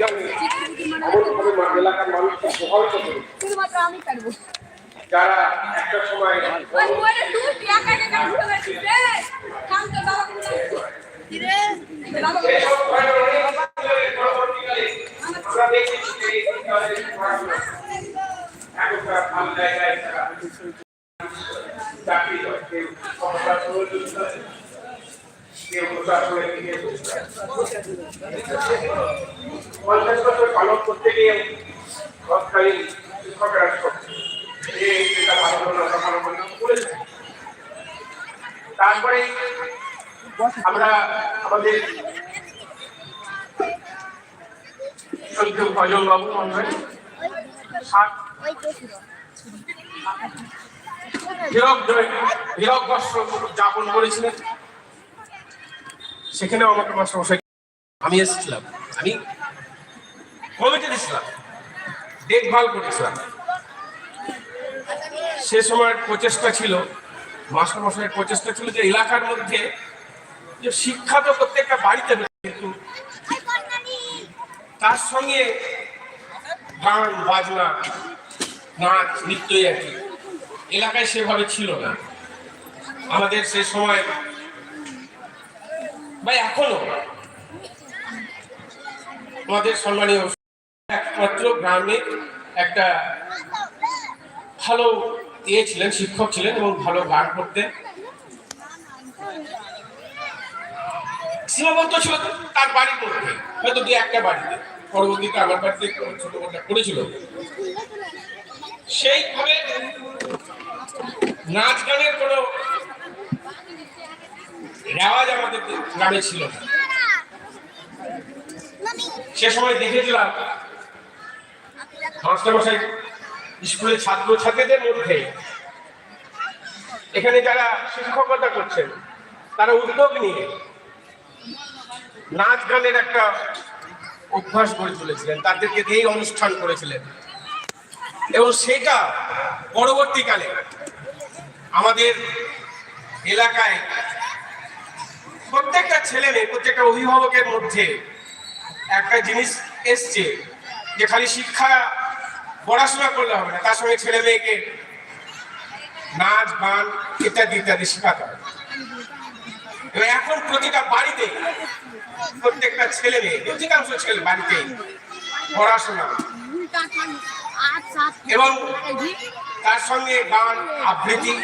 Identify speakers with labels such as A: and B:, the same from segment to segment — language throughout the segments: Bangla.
A: অভিযানে এমনভাবে এলাকার মানুষকে প্রভাবিত যারা একটা সময়
B: মোবাইলে তুই টিয়া কাটে কাটে ঘুরে বেড়াচ্ছিস রে থাম তো বাবা কি রে বাবা
A: এসব ঘটনা অনেক ধরে পরবর্তীকালে আমরা দেখেছি যে এই বিদ্যালয়ের পড়াশোনা এখনকার ভালো জায়গায় তারা চাকরি হয় কেউ ক্ষমতা প্রয়োজন হয় কেউ প্রশাসনে গিয়ে পঞ্চাশ বছর গিয়ে তৎকালীন শিক্ষকেরা এটা তারপরে আমরা আমাদের সদ্য ভজন বাবু যাপন করেছিলেন। সেখানেও আমাকে মাস্টারমশাই আমি এসেছিলাম। আমি কমিটিতে ছিলাম দেখভাল করেছিলাম সে সময় প্রচেষ্টা ছিল, মাস্টার মাস্টারমশাইয়ের প্রচেষ্টা ছিল যে এলাকার মধ্যে যে শিক্ষা তো প্রত্যেকটা বাড়িতে কিন্তু তার সঙ্গে গান, বাজনা, নাচ আর কি। এলাকায় সেভাবে ছিল না। আমাদের সে সময়, বা এখনও, আমাদের সম্মানীয় একমাত্র গ্রামে একটা ভালো ইয়ে ছিলেন, শিক্ষক ছিলেন এবং ভালো গান করতেন। সীমাবদ্ধ ছিল তার বাড়ির মধ্যে হয়তো দু একটা বাড়িতে। পরবর্তীতে আমার বাড়িতে ছোট মোটা করেছিল। সেইভাবে নাচ গানের কোনো রেওয়াজ আমাদের গ্রামে ছিল সে সময় দেখেছিলাম মাস্টারমশাই স্কুলের ছাত্র ছাত্রীদের মধ্যে এখানে যারা শিক্ষকতা করছেন, তারা উদ্যোগ নিয়ে নাচ গানের একটা অভ্যাস গড়ে তুলেছিলেন, তাদেরকে দিয়েই অনুষ্ঠান করেছিলেন। এবং সেটা পরবর্তীকালে আমাদের এলাকায় প্রত্যেকটা ছেলে মেয়ে, প্রত্যেকটা অভিভাবকের মধ্যে একটা জিনিস এসছে যে খালি শিক্ষা পড়াশোনা করলে হবে না, তার সঙ্গে ছেলে মেয়েকে নাচ, গান ইত্যাদি ইত্যাদি শেখাতে হবে। এখন প্রতিটা বাড়িতে প্রত্যেকটা ছেলে মেয়ে, অধিকাংশ ছেলে বাড়িতে পড়াশোনা এবং তার সঙ্গে গান, আবৃত্তি,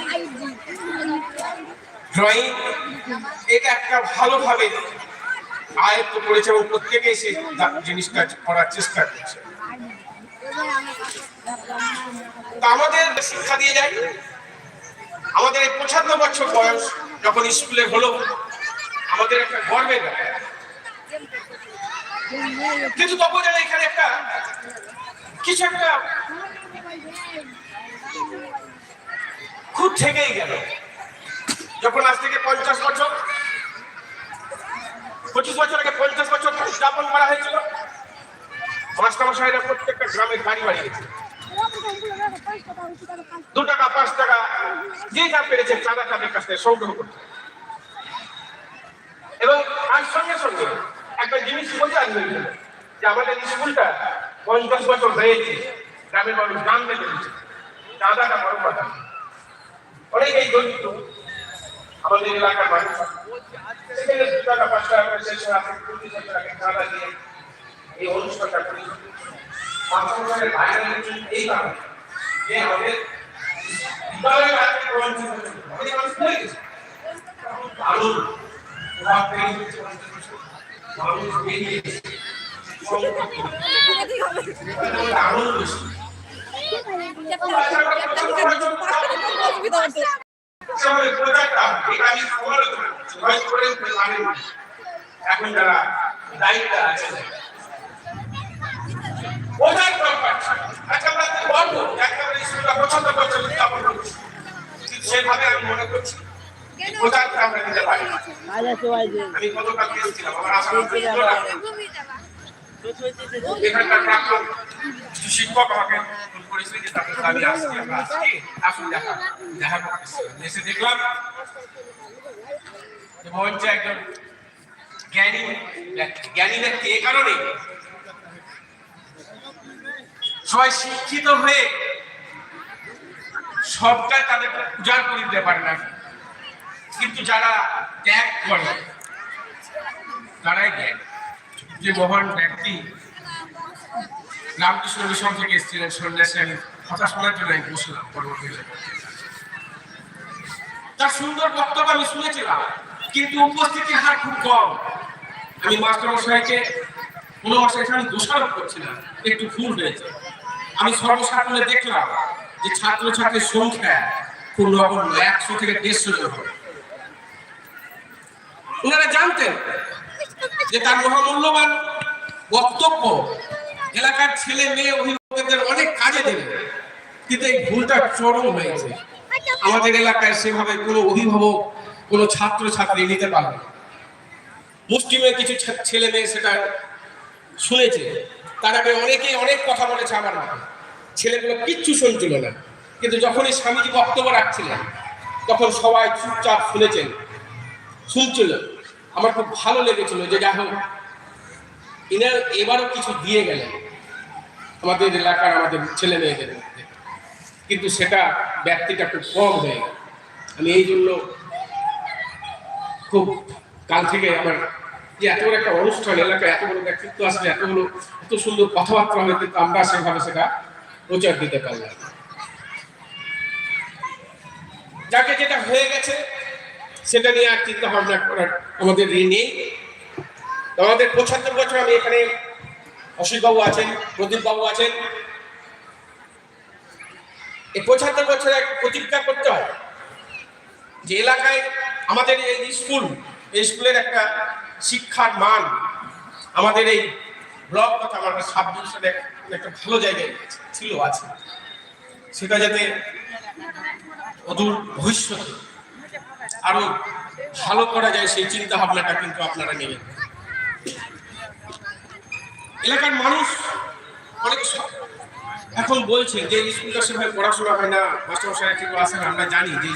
A: ড্রয়িং, এটা একটা ভালোভাবে আয়ত্ত করেছে এবং প্রত্যেকেই সেই জিনিসটা করার চেষ্টা করছে। আমাদের শিক্ষা দিয়ে যায়। আমাদের এই পঁচাত্তর বছর বয়স যখন স্কুলে হলো, আমাদের একটা গর্বের কিন্তু তবু যেন এখানে একটা কিছু একটা খুব থেকেই গেল। যখন আজ থেকে পঞ্চাশ বছর, পঁচিশ বছর আগে পঞ্চাশ বছর উদযাপন করা হয়েছিল মাস্টারমশাইরা প্রত্যেকটা গ্রামে গাড়ি বাড়িয়েছে। দু টাকা, পাঁচ টাকা, যে যা পেরেছে চাঁদা তাদের কাছ থেকে সংগ্রহ করতে এবং তার সঙ্গে সঙ্গে একটা জিনিস বোঝা হয়েছিল যে আমাদের স্কুলটা পঞ্চাশ বছর হয়েছে, গ্রামের মানুষ থেকে দিচ্ছে চাঁদাটা বড় কথা। অনেকেই দরিদ্র আমাদের এলাকার মানুষ। সেখানে দু টাকা, পাঁচ টাকা শেষে আগে চাঁদা দিয়ে এই অনুষ্ঠানটা করি মাস্টারমশাইয়ের বাইরে এই কারণে যে আমাদের বঞ্চিত ছিল। অনেক মানুষ ভুলে গেছে। করে। এখন যারা দায়িত্বে আছে প্রচার দরকার আচ্ছা আমরা একেবারে স্কুলটা পছন্দ করছে উদযাপন করছি কিন্তু সেভাবে আমি মনে করছি প্রচারটা আমরা দিতে পারি। আমি গতকাল গিয়েছিলাম আমার আশা এখানকার প্রাক্তন শিক্ষক আমাকে ফোন করেছিল যে তাদের দাবি আসছি আমরা আসছি। আসুন দেখা দেখা এসে দেখলাম মঞ্চে একজন জ্ঞানী ব্যক্তি। জ্ঞানী ব্যক্তি এ কারণে? সবাই শিক্ষিত হয়ে সবটা তাদের উজাড় করে দিতে পারে না। কিন্তু যারা ত্যাগ করে, তারাই জ্ঞান। যে মহান ব্যক্তি রামকৃষ্ণ মিশন থেকে এসেছিলেন, সন্ন্যাসী আমি কথা শোনার জন্য আমি বসলাম পরবর্তী তার সুন্দর বক্তব্য আমি শুনেছিলাম, কিন্তু উপস্থিতির হার খুব কম। আমি মাস্টার মশাইকে কোনো মশাইকে আমি দোষারোপ করছিলাম, একটু ভুল হয়েছে। আমি সর্বসাধারণে দেখলাম যে ছাত্রছাত্রীর সংখ্যা খুব নগণ্য একশো থেকে দেড়শো জন ওনারা জানতেন যে তার মহামূল্যবান বক্তব্য এলাকার ছেলে মেয়ে অভিভাবকদের অনেক কাজে দেবে, কিন্তু এই ভুলটা চরম হয়েছে। আমাদের এলাকায় সেভাবে কোনো অভিভাবক, কোনো ছাত্র ছাত্রী নিতে পারবে। মুসলিমের কিছু ছেলে মেয়ে সেটা শুনেছে। তার আগে অনেকেই অনেক কথা বলেছে আমার নামে ছেলেগুলো কিচ্ছু শুনছিল না। কিন্তু যখনই স্বামীজি বক্তব্য রাখছিলেন, তখন সবাই চুপচাপ শুনেছেন। শুনছিল। আমার খুব ভালো লেগেছিল যে যাই হোক, ইনার এবারও কিছু দিয়ে গেলেন। আমাদের এলাকার আমাদের ছেলে মেয়েদের মধ্যে। কিন্তু সেটা ব্যক্তিটা খুব কম হয়ে গেল। আমি এই জন্য খুব কাল থেকে আমার যে এত বড় একটা অনুষ্ঠান, এলাকায় এত বড় ব্যক্তিত্ব আসলে এতগুলো, এত সুন্দর কথাবার্তা হবে, কিন্তু আমরা সেভাবে সেটা প্রচার দিতে পারলাম যাকে যেটা হয়ে গেছে, সেটা নিয়ে আর চিন্তা ভাবনা করার আমাদের ঋণ নেই। আমাদের পঁচাত্তর বছর আমি এখানে অসিতবাবু আছেন, প্রদীপবাবু আছেন। এই পঁচাত্তর বছর প্রতিজ্ঞা করতে হয় যে এলাকায় আমাদের এই স্কুল, এই স্কুলের একটা শিক্ষার মান। আমাদের এই ব্লক তথা আমার সাব একটা ভালো জায়গায় ছিল, আছে। সেটা যাতে অদূর ভবিষ্যতে আরও ভালো করা যায় সেই চিন্তা ভাবনাটা কিন্তু আপনারা নেবেন। এলাকার মানুষ অনেক এখন বলছে যে স্কুলটা সেভাবে পড়াশোনা হয় না, মাস্টারমশাই ঠিক আসেন আমরা জানি যে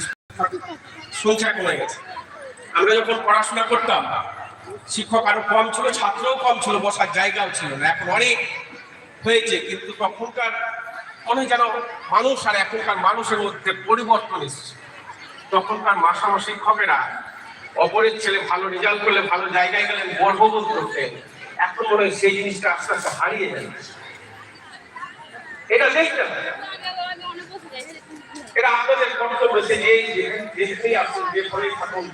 A: সংখ্যা কমে গেছে। আমরা যখন পড়াশোনা করতাম শিক্ষক আরও কম ছিল, ছাত্রও কম ছিল, বসার জায়গাও ছিল না। এখন অনেক হয়েছে, কিন্তু তখনকার অনেক যেন মানুষ আর এখনকার মানুষের মধ্যে পরিবর্তন এসেছে। তখনকার মাসামা শিক্ষকেরা অপরের ছেলে ভালো রেজাল্ট করলে ভালো জায়গায় গেলে গর্ববোধ করতেন। এখন মনে হয় সেই জিনিসটা আস্তে আস্তে হারিয়ে যাচ্ছে। এটা দেখতে এটা আপনাদের কর্তব্য সে যে আসুন যে ঘরেই থাকুন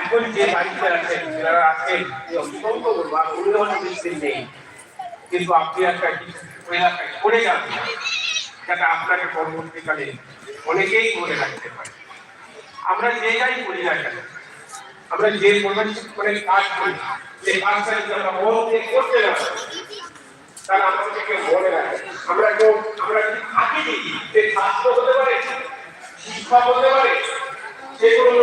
A: এখন যে বাড়িতে আছেন, যারা আছেন দৃষ্টি নেই কিন্তু আপনি একটা এলাকায় করে যাতে আপনাকে পরবর্তীকালে অনেকেই রাখতে পারে। আমরা যে যাই করি না কেন, আমরা যে করে কাজ করি, যে কাজটা যদি আমরা মন দিয়ে করতে না তাহলে আমাদেরকে মনে রাখে। আমরা কেউ আমরা যদি থাকি যে ছাত্র হতে পারে, শিক্ষক হতে পারে সে কোনো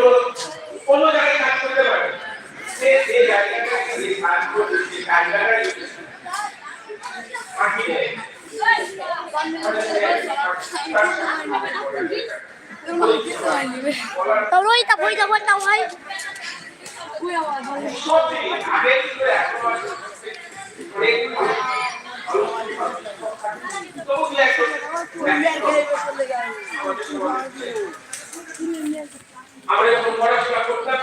C: tao lui tao lui tao lui tao
A: lui আমরা যখন পড়াশোনা করতাম